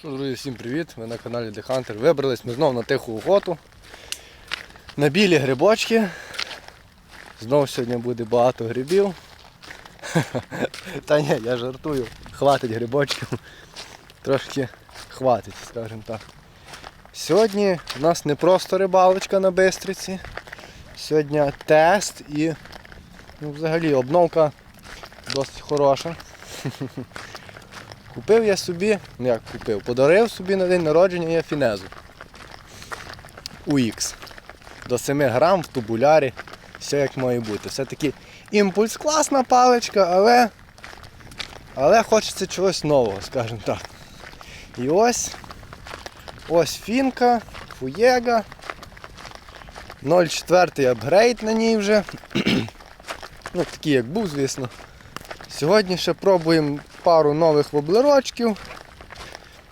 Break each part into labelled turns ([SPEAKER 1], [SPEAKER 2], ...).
[SPEAKER 1] Що, друзі, всім привіт! Ви на каналі The Hunter. Вибрались ми знову на тиху охоту. На білі грибочки. Знову сьогодні буде багато грибів. Та ні, я жартую. Хватить грибочків. Трошки хватить, скажімо так. Сьогодні у нас не просто рибалочка на Бистриці. Сьогодні тест і ну, взагалі обновка досить хороша. Купив я собі, ну як купив, подарив собі на день народження я фінезу. UX. До 7 грам в тубулярі. Все як має бути. Все-таки імпульс класна паличка, але але хочеться чогось нового, скажімо так. І ось ось фінка, фуєга. 0,4 апгрейд на ній вже. ну, такий як був, звісно. Сьогодні ще пробуємо пару нових воблерочків.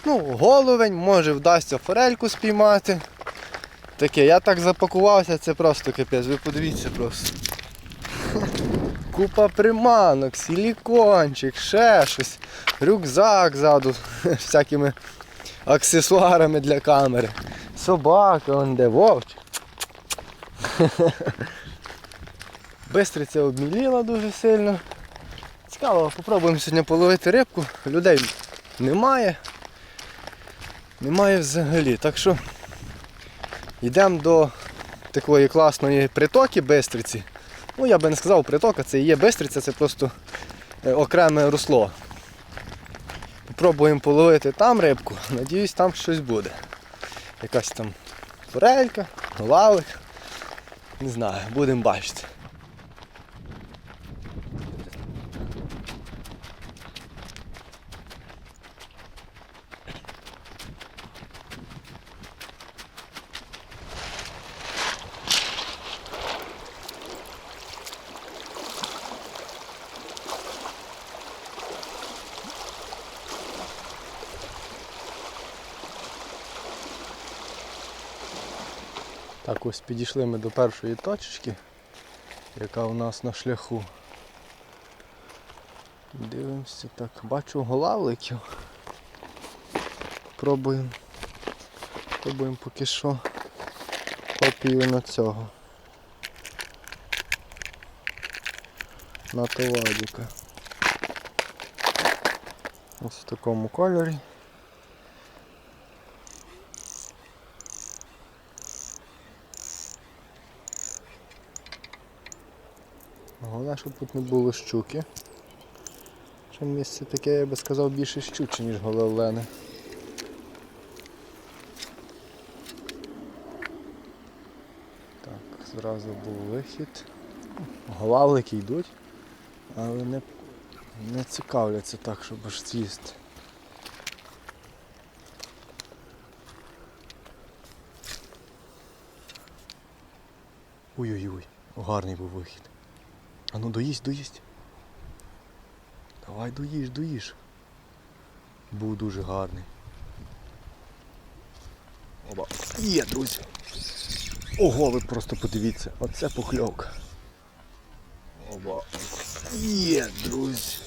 [SPEAKER 1] Ну, головень, може вдасться форельку спіймати. Таке, я так запакувався, це просто капець, ви подивіться просто. Купа приманок, силікончик, ще щось, рюкзак ззаду всякими аксесуарами для камери. Собака, он де вовчик. Бистриця обміліла дуже сильно. Цікаво, попробуємо сьогодні половити рибку. Людей немає. Немає взагалі. Так що йдемо до такої класної притоки Бистриці. Ну я би не сказав притока, це і є Бистриця, це просто е, окреме русло. Попробуємо половити там рибку, надіюсь там щось буде. Якась там форелька, лавик. Не знаю, будемо бачити. Так, ось підійшли ми до першої точечки, яка у нас на шляху. Дивимося, так, бачу голавликів. Пробуємо. Пробуємо поки що копію на цього. На товадіка. Ось в такому кольорі. Головне, щоб тут не було щуки. Що місце таке, я би сказав, більше щучі, ніж головлени. Так, зразу був вихід. Голавлики йдуть, але не, не цікавляться так, щоб аж з'їсти. Ой-ой-ой, гарний був вихід. А ну доїсть, доїсть. Давай доїж, доїж. Був дуже гарний. Оба. Є, друзі. Ого, ви просто подивіться. Оце похльовка. Оба. Є, друзі.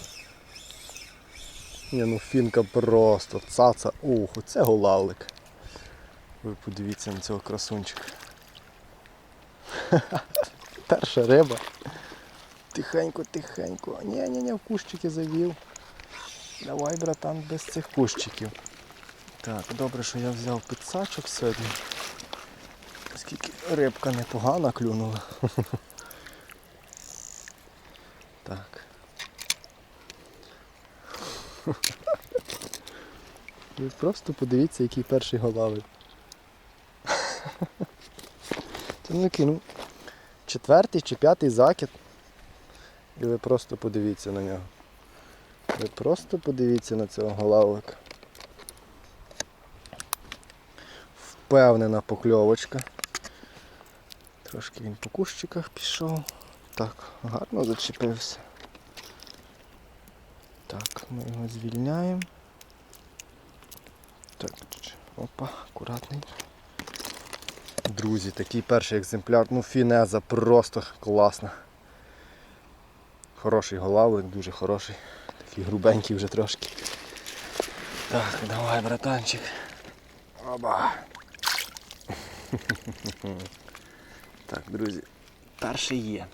[SPEAKER 1] Ні, ну фінка просто. Цаца. Ух, оце голавлик. Ви подивіться на цього красунчика. Перша риба. Тихенько, тихенько. Ні, ні, ні, в кущики завів. Давай, братан, без цих кущиків. Так, добре, що я взяв підсачок сьогодні. Оскільки рибка непогана клюнула. Так. Ви просто подивіться, який перший голавий. Це не кинув. Четвертий чи п'ятий закид. І ви просто подивіться на нього. Ви просто подивіться на цього голавлика. Впевнена покльовочка. Трошки він по кущиках пішов. Так, гарно зачепився. Так, ми його звільняємо. Так, опа, акуратненько. Друзі, такий перший екземпляр, ну фінеза просто класна. Хороший голавлик, дуже хороший. Такий грубенький вже трошки. Так, давай, братанчик. Оба. Так, друзі, перший є.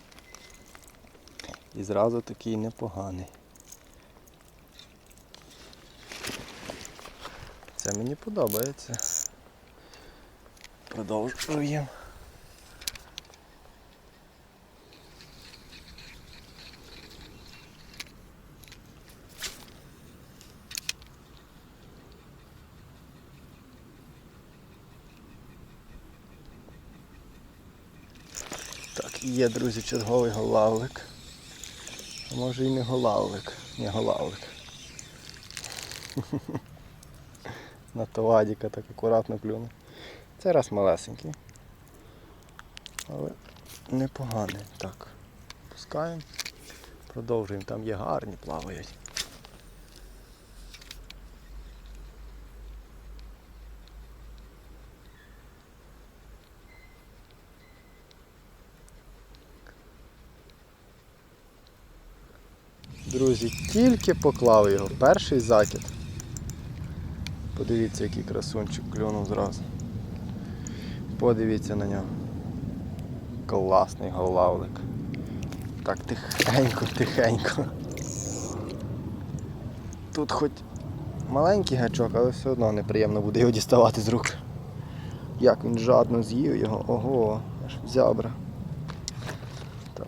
[SPEAKER 1] І зразу такий непоганий. Це мені подобається. Продовжуємо. Так, є, друзі, черговий голавлик. А може і не голавлик. Ні, голавлик. На товадіка так акуратно клюнув. Це раз малесенький. Але непоганий. Так. Пускаємо. Продовжуємо. Там є гарні, плавають. Друзі, тільки поклав його. Перший закид. Подивіться, який красунчик клюнув зразу. Подивіться на нього. Класний голавлик. Так, тихенько, тихенько. Тут хоч маленький гачок, але все одно неприємно буде його діставати з рук. Як він жадно з'їв його, ого, аж в зябра. Так.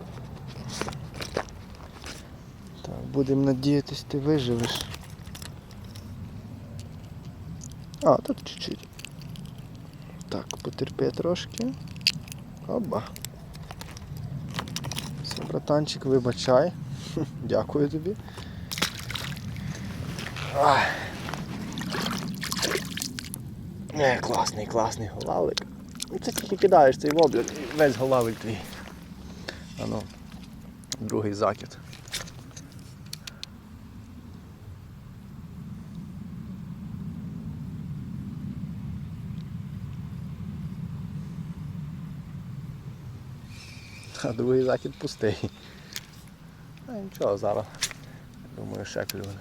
[SPEAKER 1] Так, будемо надіятись, ти виживеш. А, тут чуть-чуть. Так, потерпи трошки. Оба. Все, братанчик, вибачай. Дякую тобі. Не, класний, класний голавлик. Ну це тільки кидаєш цей воблик і весь голавлик твій. Ану, другий закид. А другий захід пустий. А нічого зараз. Думаю, ще клюне.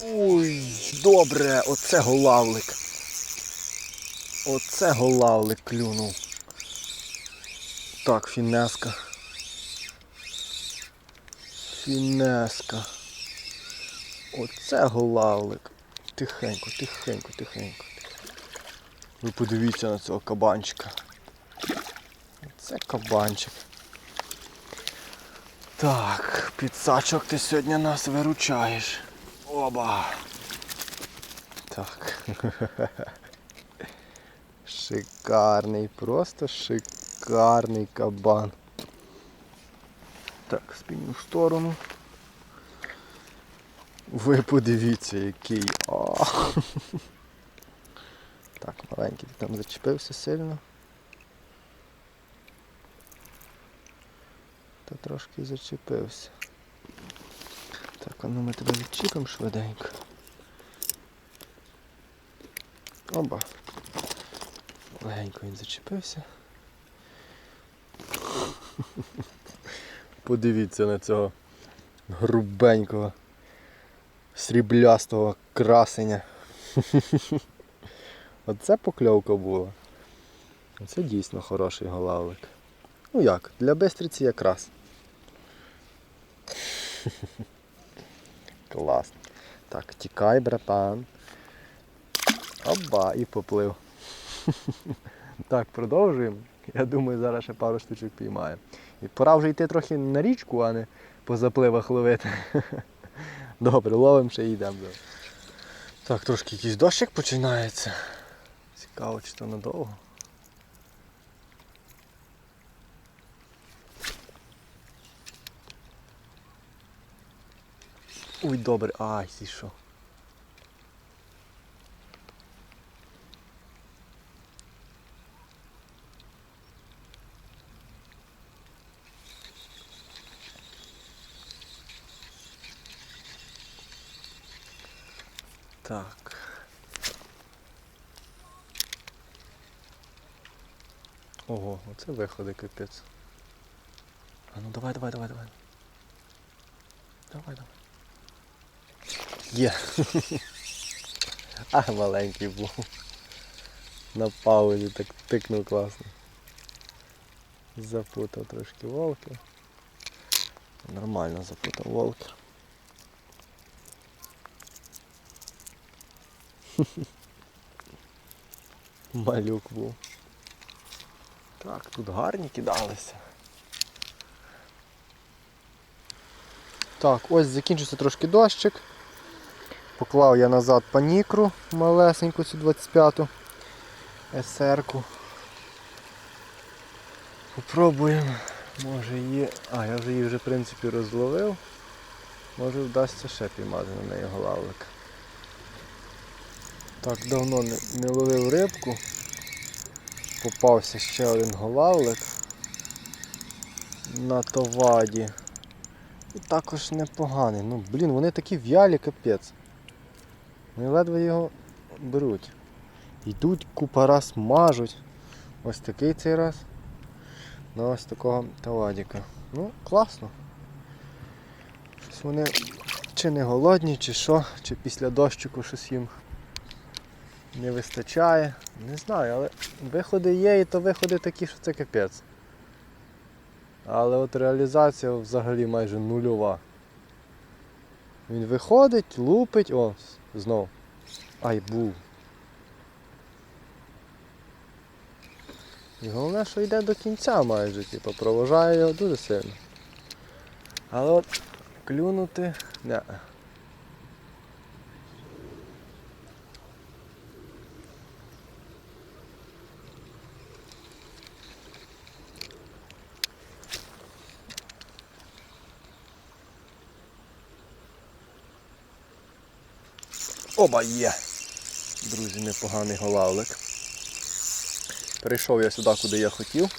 [SPEAKER 1] Ой, добре, оце голавлик. Оце голавлик клюнув. Так, фінеска. Фінеска. Оце голавлик. Тихенько, тихенько, тихенько. Ви подивіться на цього кабанчика. Це кабанчик. Так, підсачок ти сьогодні нас виручаєш. Оба. Так. Шикарний, просто шикарний кабан. Так, в сторону. Ви подивіться, який. А. Так, маленький там зачепився сильно. Та трошки зачепився. Так, а ну ми тебе відчіпимо швиденько. Оба. Легенько він зачепився. Подивіться на цього грубенького, сріблястого красеня. Оце покльовка була. Це дійсно хороший голавлик. Ну як, для бистриці якраз. Клас. Так, тікай, братан. Оба, і поплив. Так, продовжуємо. Я думаю, зараз ще пару штучок піймаємо. І пора вже йти трохи на річку, а не по запливах ловити. Добре, ловимо ще і йдемо. Так, трошки якийсь дощик починається. Цікаво, чи то надовго. Ой, добре, ай, зійшов. Так. Ого, оце виходи капець. А ну давай, давай, давай, давай. Давай, давай. Є. А, маленький був. На паузі так тикнув класно. Запутав трошки волки. Нормально запутав волки. Малюк був. Так, тут гарні кидалися. Так, ось закінчився трошки дощик. Поклав я назад панікру малесеньку цю 25-ту СР-ку. Попробуємо. Може її... А, я вже її вже в принципі розловив. Може вдасться ще піймати на неї голавлик. Так, давно не, не ловив рибку. Попався ще один голавлик на товаді. І також непоганий. Ну, блін, вони такі в'ялі, капець. Вони ледве його беруть. Йдуть, купа раз мажуть. Ось такий цей раз. На ось такого тавадіка. Ну, класно. Щось вони чи не голодні, чи що, чи після дощику щось їм не вистачає. Не знаю, але виходи є і то виходи такі, що це капець. Але от реалізація взагалі майже нульова. Він виходить, лупить, о, знов. Ай, був. І головне, що йде до кінця майже, типу, проважає його дуже сильно. Але от клюнути. Не. Оба є! Друзі, непоганий голавлик. Перейшов я сюди, куди я хотів.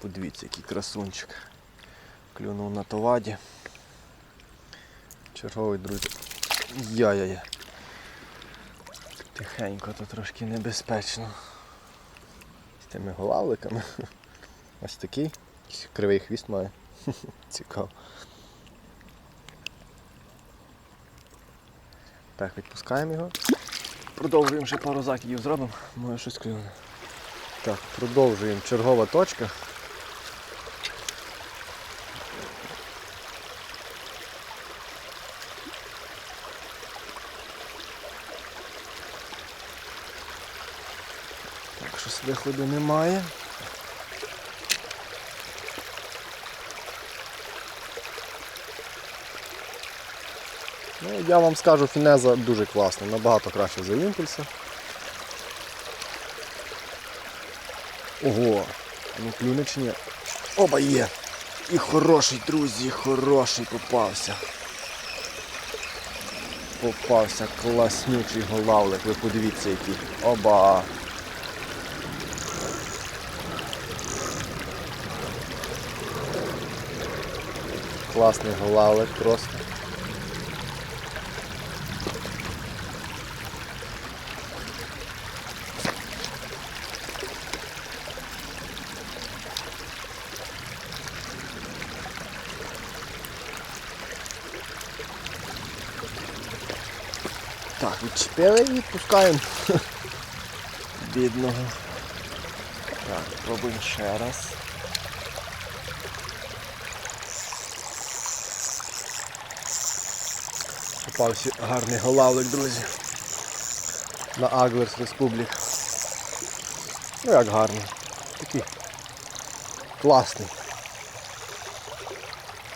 [SPEAKER 1] Подивіться, який красунчик. Клюнув на товаді. Черговий, друзі. Я-я-я. Тихенько, то трошки небезпечно. З тими голавликами. Ось такий. Кривий хвіст має. Цікаво. Так, відпускаємо його. Продовжуємо ще пару закидів зробимо, може щось клюне. Так, продовжуємо чергова точка. Так, щось виходу немає. Я вам скажу, фінеза дуже класна, набагато краще за імпульса. Ого, ну клюне чи ні? Оба є! І хороший, друзі, хороший попався. Попався класнючий голавлик, ви подивіться який. Оба! Класний голавлик просто. Так, відчепили і відпускаємо бідного. Так, пробуємо ще раз. Попався гарний голавлик, друзі. На Аглерс Республік. Ну як гарний. Такий класний.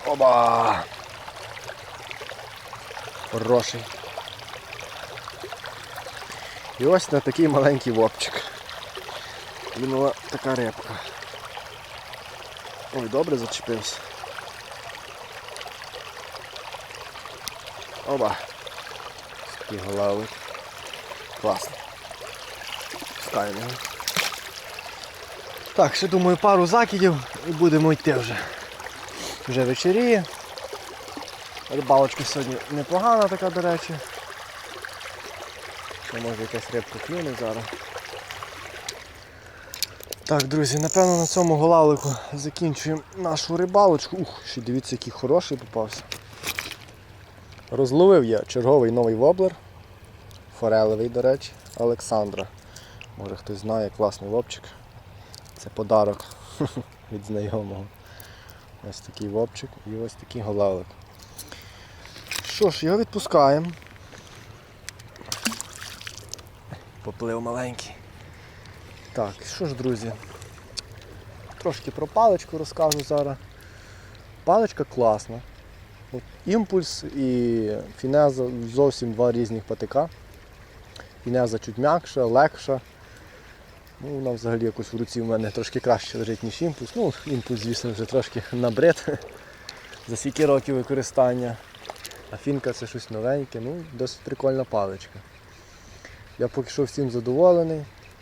[SPEAKER 1] Оба! Хороший. І ось на такий маленький вопчик. Клюнула така рибка. Ой, добре зачепився. Оба. Такий голови. Класно. Пускаємо його. Так, ще думаю пару закидів і будемо йти вже. Вже вечеріє. Рибалочка сьогодні непогана така, до речі. Ще може якась рибка клюне зараз. Так, друзі, напевно на цьому голавлику закінчуємо нашу рибалочку. Ух, ще дивіться, який хороший попався. Розловив я черговий новий воблер. Форелевий, до речі, Олександра. Може хтось знає, класний вопчик. Це подарок від знайомого. Ось такий вопчик і ось такий голавлик. Що ж, його відпускаємо. Поплив маленький. Так, що ж, друзі, трошки про паличку розкажу зараз. Паличка класна. От імпульс і фінеза зовсім два різних патика. Фінеза чуть м'якша, легша. Ну, вона взагалі якось в руці в мене трошки краще лежить, ніж імпульс. Ну, імпульс, звісно, вже трошки набрид за скільки років використання. А фінка це щось новеньке, ну, досить прикольна паличка. Я поки що всім задоволений.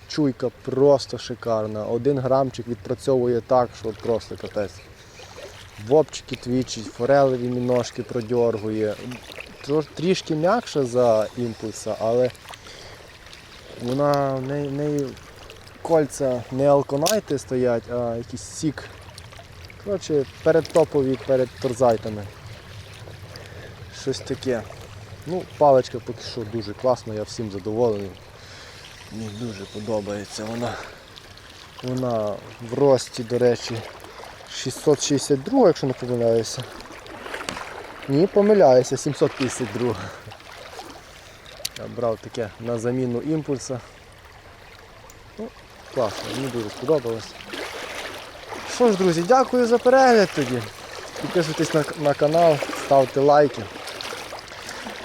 [SPEAKER 1] Чуйка просто шикарна. Один грамчик відпрацьовує так, що просто капець. Вопчики твічить, форелеві міножки продьоргує. Трішки м'якша за імпульса, але вона в неї, в неї кольця не алконайти стоять, а якийсь сік. Коротше, передтопові перед торзайтами. Щось таке. Ну, паличка поки що дуже класна, я всім задоволений. Мені дуже подобається вона. Вона в рості, до речі, 662, якщо не помиляюся. Ні, помиляюся, 752. Я брав таке на заміну імпульса. Ну, класно, мені дуже сподобалось. Що ж, друзі, дякую за перегляд тоді. Підписуйтесь на, на канал, ставте лайки.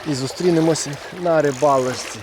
[SPEAKER 1] І зустрінемося на рибалочці.